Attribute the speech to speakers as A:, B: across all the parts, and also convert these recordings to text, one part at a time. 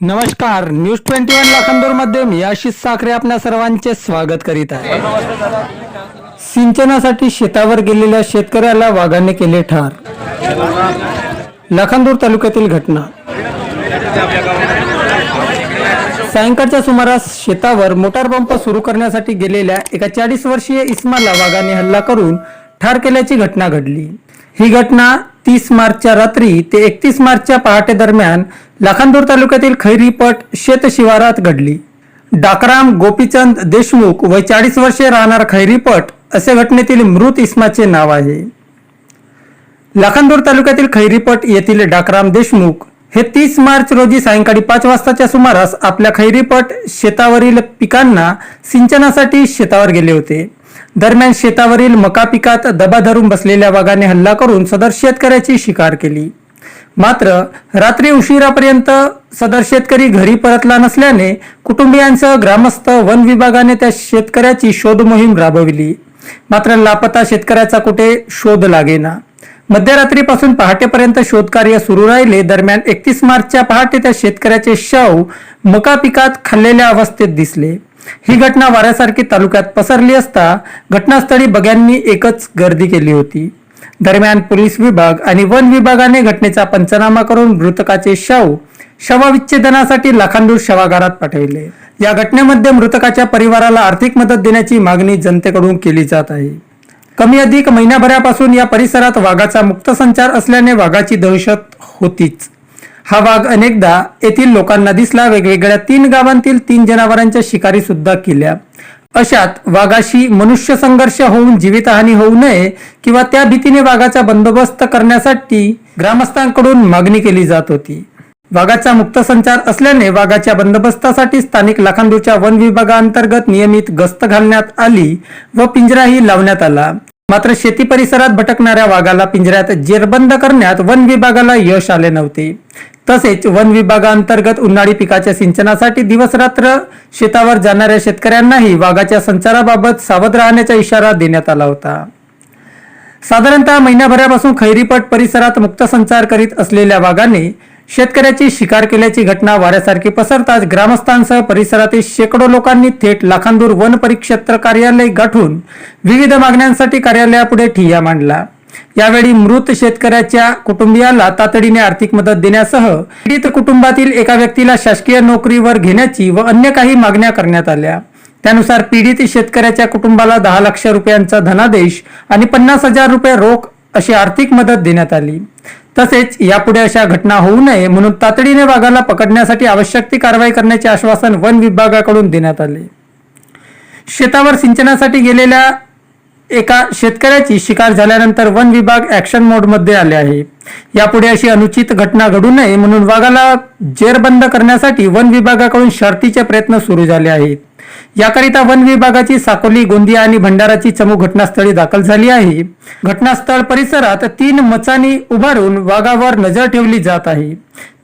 A: नमस्कार news twenty one लाखांदूरमध्ये मी आशिष साखरे आपल्या सर्वांचे स्वागत करीत आहे. सिंचनासाठी शेतावर गेलेल्या शेतकऱ्याला वाघाने केले ठार. लाखांदूर तालुक्यातील घटना. सायंकाळच्या सुमारास शेतावर मोटार पंप सुरू करण्यासाठी गेलेल्या एका चाळीस वर्षीय इस्माला वाघाने हल्ला करून ठार केल्याची घटना घडली. ही घटना तीस मार्चच्या रात्री ते एकतीस मार्चच्या पहाटे दरम्यान लाखांदूर तालुक्यातील खैरीपट शेत शिवारात घडली. डाकराम गोपीचंद देशमुख वय चाळीस वर्षे राहणार खैरीपट असे घटनेतील मृत इस्माचे नाव आहे. लाखांदूर तालुक्यातील खैरीपट येथील डाकराम देशमुख हे तीस मार्च रोजी सायंकाळी पाच वाजताच्या सुमारास आपल्या खैरीपट शेतावरील पिकांना सिंचनासाठी शेतावर गेले होते. दरम्यान शेतावरील मका पिकात दबा धरून बसलेल्या वाघाने हल्ला करून सदर शेतकऱ्याची शिकार केली. मात्र रात्री उशिरापर्यंत सदर शेतकरी घरी परतला नसल्याने कुटुंबियांसह ग्रामस्थ वन विभागाने त्या शेतकऱ्याची शोध मोहीम राबविली. मात्र लापता शेतकऱ्याचा कुठे शोध लागेना. मध्यरात्रीपासून पहाटेपर्यंत शोधकार्य सुरू राहिले. दरम्यान एकतीस मार्चच्या पहाटे त्या शेतकऱ्याचे शव मका पिकात खाल्लेल्या अवस्थेत दिसले. ही घटना वाऱ्यासारखी तालुक्यात पसरली असता घटनास्थळी बग्यांनी एकच गर्दी केली होती. दरम्यान पोलीस विभाग आणि वन विभागाने घटनेचा पंचनामा करून मृतकाचे शव शवविच्छेदनासाठी लाखांदूर शवागारात पाठविले. या घटनेमध्ये मृतकाच्या परिवाराला आर्थिक मदत देण्याची मागणी जनतेकडून केली जात आहे. कमी अधिक महिन्याभरापासून या परिसरात वाघाचा मुक्त संचार असल्याने वाघाची दहशत होतीच. हा वाघ अनेकदा येथील लोकांना दिसला. वेगवेगळ्या तीन गावांतील तीन जनावरांच्या शिकारी सुद्धा केल्या. अशात वाघाशी मनुष्य संघर्ष होऊन जीवितहानी होऊ नये किंवा त्या भीतीने वाघाचा बंदोबस्त करण्यासाठी ग्रामस्थांकडून मागणी केली जात होती. वाघाचा मुक्त संचार असल्याने वाघाच्या बंदोबस्तासाठी स्थानिक लाखांदूरच्या वन विभागाअंतर्गत नियमित गस्त घालण्यात आली व पिंजराही लावण्यात आला. मात्र शेती परिसरात भटकणाऱ्या वाघाला पिंजऱ्यात जेरबंद करण्यात वन विभागाला यश आले नव्हते. तसेच वन विभागाअंतर्गत उन्हाळी पिकाच्या सिंचनासाठी दिवसरात्र शेतावर जाणाऱ्या शेतकऱ्यांनाही वाघाच्या संचाराबाबत सावध राहण्याचा इशारा देण्यात आला होता. साधारणतः महिन्याभरापासून खैरीपट परिसरात मुक्त संचार करीत असलेल्या वाघाने शेतकऱ्याची शिकार केल्याची घटना वाऱ्यासारखी पसरताच ग्रामस्थांसह परिसरातील शेकडो लोकांनी थेट लाखांदूर वन परिक्षेत्र कार्यालय गाठून विविध मागण्यांसाठी कार्यालयापुढे ठिय्या मांडला. यावेळी मृत शेतकऱ्याच्या कुटुंबियाला तातडीने आर्थिक मदत देण्यासह पीडित कुटुंबातील एका व्यक्तीला शासकीय नोकरीवर घेण्याची व अन्य काही मागण्या करण्यात आल्या. त्यानुसार पीडित शेतकऱ्याच्या कुटुंबाला दहा लाख रुपयांचा धनादेश आणि पन्नास हजार रुपये रोख अशी आर्थिक मदत देण्यात आली. तसेच यापुढे अशा घटना होऊ नये म्हणून तातडीने वाघाला पकडण्यासाठी आवश्यक ती कारवाई करण्याचे आश्वासन वन विभागाकडून देण्यात आले. शेतावर सिंचनासाठी गेलेल्या एका शेतकऱ्याची शिकार झाल्यानंतर वन विभाग ऍक्शन मोडमध्ये आले आहे. यापुढे अशी अनुचित घटना घडू नये म्हणून वाघाला जेरबंद करण्यासाठी वन विभागाकडून शर्तीचे प्रयत्न सुरू झाले आहेत. याकरिता वन विभागाची साकोली गोंदिया आणि भंडाराची चमू घटनास्थळी दाखल झाली आहे. घटनास्थळ परिसरात तीन मचानी उभारून वाघावर नजर ठेवली जात आहे.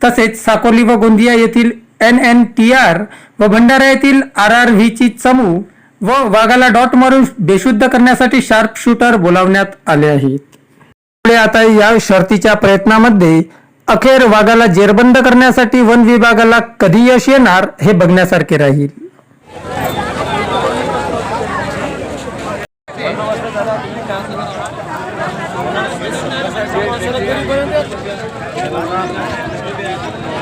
A: तसेच साकोली व गोंदिया येथील एन एन टी आर व भंडारा येथील आर आर व्हीची चमू व वाघाला डॉट मारून बेशुद्ध करण्यासाठी शार्प शूटर बोलावण्यात आले आहेत त्यामुळे आता या शर्तीच्या प्रयत्नामध्ये अखेर वाघाला जेरबंद करण्यासाठी वन विभागाला कधी यश येणार हे बघण्यासारखे राहील.